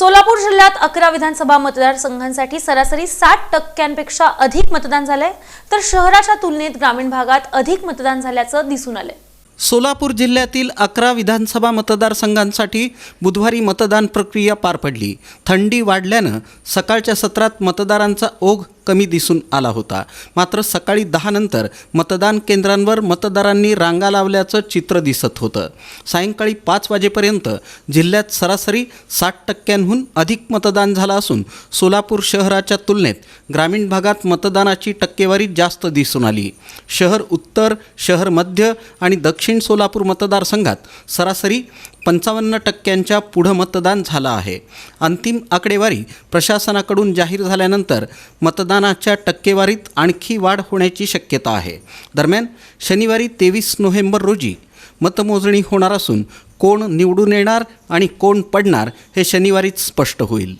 सोलापूर जिल्ह्यात अकरा विधानसभा मतदारसंघांसाठी सरासरी साठ टक्क्यांपेक्षा अधिक मतदान झालंय. तर शहराच्या तुलनेत ग्रामीण भागात अधिक मतदान झाल्याचं दिसून आलंय. सोलापूर जिल्ह्यातील अकरा विधानसभा मतदारसंघांसाठी बुधवारी मतदान प्रक्रिया पार पडली. थंडी वाढल्यानं सकाळच्या सत्रात मतदारांचा ओघ कमी दिसून आला होता. मात्र सकाळी दहानंतर मतदान केंद्रांवर मतदारांनी रांगा लावल्याचं चित्र दिसत होतं. सायंकाळी पाच वाजेपर्यंत जिल्ह्यात सरासरी साठ टक्क्यांहून अधिक मतदान झालं असून सोलापूर शहराच्या तुलनेत ग्रामीण भागात मतदानाची टक्केवारी जास्त दिसून आली. शहर उत्तर शहर मध्य आणि दक्षिण सोलापूर मतदारसंघात सरासरी पंचावन्न टक्क्यांच्या पुढं मतदान झालं आहे. अंतिम आकडेवारी प्रशासनाकडून जाहीर झाल्यानंतर मतदानाच्या टक्केवारीत आणखी वाढ होण्याची शक्यता आहे. दरम्यान शनिवारी तेवीस नोव्हेंबर रोजी मतमोजणी होणार असून कोण निवडून येणार आणि कोण पडणार हे शनिवारीच स्पष्ट होईल.